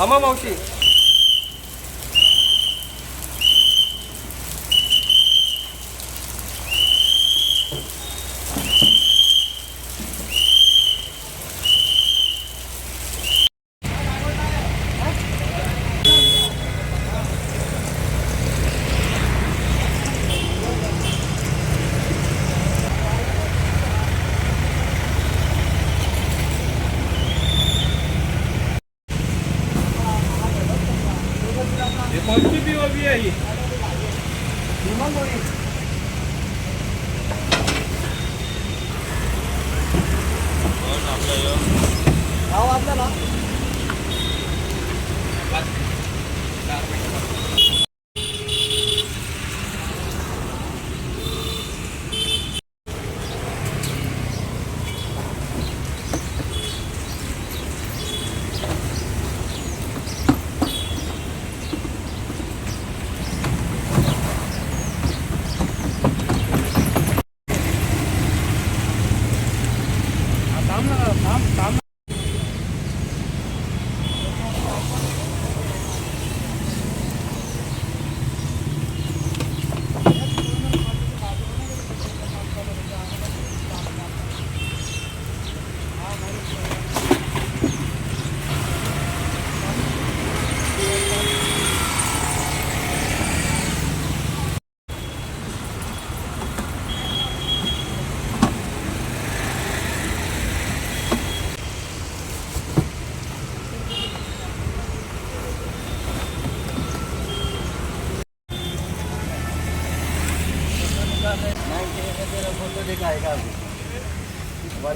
આમાં માવશી हो, आपला अ,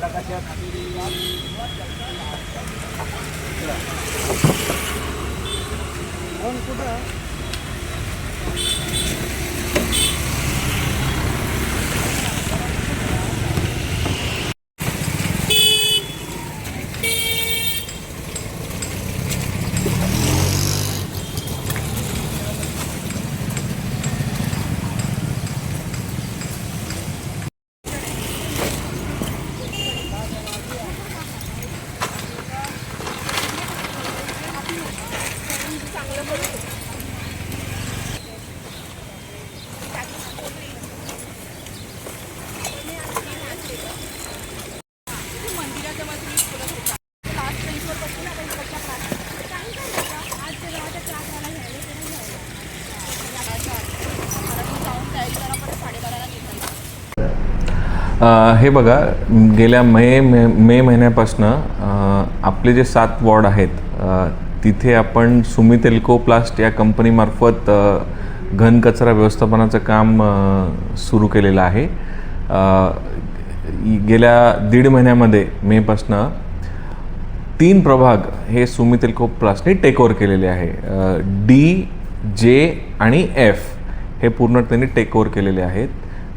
हे बघा गेल्या मे मे मे महिन्यापासनं आपले जे सात वॉर्ड आहेत तिथे आपण सुमित एल्कोप्लास्ट या कंपनीमार्फत घनकचरा घन कचरा व्यवस्थापनाचं काम सुरू केलेलं आहे. गेल्या दीड महिन्यामध्ये मेपासनं तीन प्रभाग हे सुमित एल्कोप्लास्टने टेक ओव्हर केलेले आहे. डी जे आणि एफ हे पूर्ण त्यांनी टेक ओव्हर केलेले आहेत.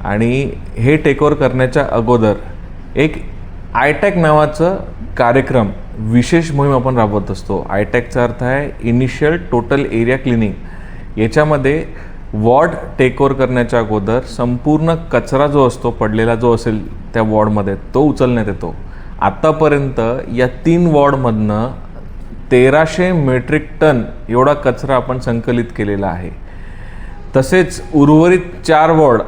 आणि हे टेक करण्याच्या अगोदर एक आयटॅक नावाचं कार्यक्रम विशेष मोहीम आपण राबवत असतो. आयटॅकचा अर्थ आहे इनिशियल टोटल एरिया क्लिनिंग याच्यामध्ये वॉर्ड टेक ओव्हर करण्याच्या अगोदर संपूर्ण कचरा जो असतो पडलेला जो असेल त्या वॉर्डमध्ये तो उचलण्यात येतो. आत्तापर्यंत या तीन वॉर्डमधनं तेराशे मेट्रिक टन एवढा कचरा आपण संकलित केलेला आहे. तसेच उर्वरित चार वॉर्ड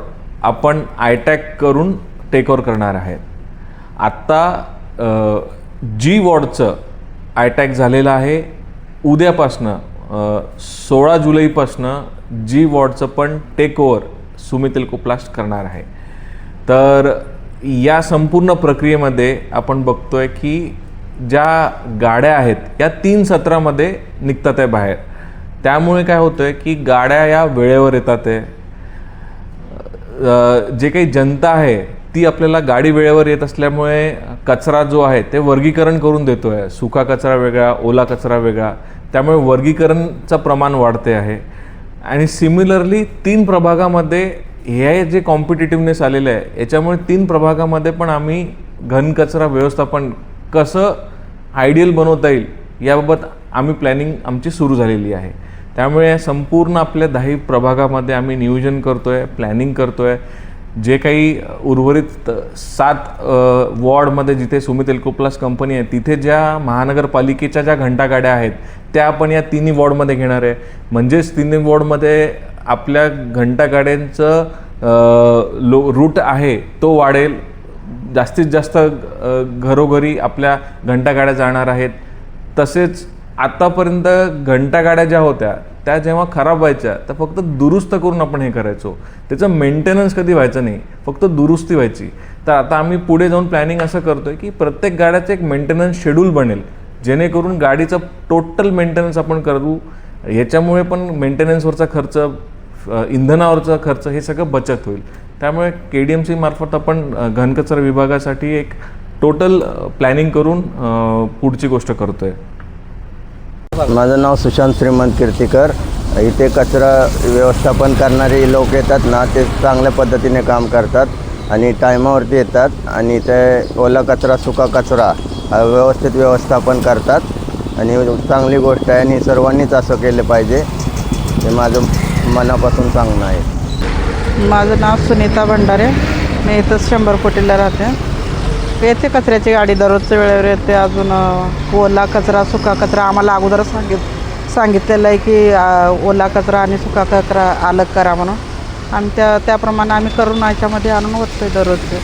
आपण आयटॅक करून टेक ओव्हर करणार आहेत. आत्ता जी वॉर्डचं आयटॅक झालेलं आहे. उद्यापासनं सोळा जुलैपासनं जी वॉर्डचं पण टेक ओव्हर सुमित करणार आहे. तर या संपूर्ण प्रक्रियेमध्ये आपण बघतोय की ज्या गाड्या आहेत या तीन सत्रामध्ये निघतात आहे बाहेर. त्यामुळे काय होतं आहे की गाड्या या वेळेवर येतात आहे. जे काही जनता आहे ती आपल्याला गाडी वेळेवर येत असल्यामुळे कचरा जो आहे ते वर्गीकरण करून देतो आहे सुका कचरा वेगळा ओला कचरा वेगळा. त्यामुळे वर्गीकरणचं प्रमाण वाढते आहे. आणि सिमिलरली तीन प्रभागामध्ये हे जे कॉम्पिटेटिव्हनेस आलेलं आहे याच्यामुळे तीन प्रभागामध्ये पण आम्ही घनकचरा व्यवस्थापन कसं आयडियल बनवता येईल याबाबत आम्ही प्लॅनिंग आमची सुरू झालेली आहे. त्यामुळे संपूर्ण आपल्या दहा प्रभागामध्ये आम्ही नियोजन करतो आहे प्लॅनिंग करतो आहे जे काही उर्वरित सात वॉर्डमध्ये जिथे सुमित एल्कोप्लास कंपनी आहे तिथे ज्या महानगरपालिकेच्या ज्या घंटागाड्या आहेत त्या आपण या तिन्ही वॉर्डमध्ये घेणार आहे. म्हणजेच तिन्ही वॉर्डमध्ये आपल्या घंटागाड्यांचं लो रूट आहे तो वाढेल. जास्तीत जास्त घरोघरी आपल्या घंटागाड्या जाणार आहेत. तसेच आतापर्यंत घंटागाड्या ज्या होत्या त्या जेव्हा खराब व्हायच्या तर फक्त दुरुस्त करून आपण हे करायचो. त्याचं मेंटेनन्स कधी व्हायचं नाही फक्त दुरुस्ती व्हायची. तर आता आम्ही पुढे जाऊन प्लॅनिंग असं करतोय की प्रत्येक गाड्याचं एक मेंटेनन्स शेड्यूल बनेल. जेणेकरून गाडीचं टोटल मेंटेनन्स आपण करू. याच्यामुळे पण मेंटेनन्सवरचा खर्च इंधनावरचा खर्च हे सगळं बचत होईल. त्यामुळे के डी एम सी मार्फत आपण घनकचरा विभागासाठी एक टोटल प्लॅनिंग करून पुढची गोष्ट करतो आहे माझं नाव सुशांत श्रीमंत कीर्तीकर. इथे कचरा व्यवस्थापन करणारे लोक येतात ना ते चांगल्या पद्धतीने काम करतात आणि टायमावरती येतात आणि ते ओला कचरा सुका कचरा व्यवस्थित व्यवस्थापन करतात. आणि चांगली गोष्ट आहे आणि सर्वांनीच असं केलं पाहिजे. हे माझं मनापासून सांगणं आहे. माझं नाव सुनीता भंडारे. मी इथंच शंभर कोटीला राहते. येते कचऱ्याची गाडी दररोजच्या वेळेवर येते अजून ओला कचरा सुका कचरा आम्हाला अगोदर सांगित सांगितलेलं आहे की ओला कचरा आणि सुका कचरा अलग करा म्हणून. आणि त्या त्याप्रमाणे आम्ही करून याच्यामध्ये आणून ओततो दररोजचे.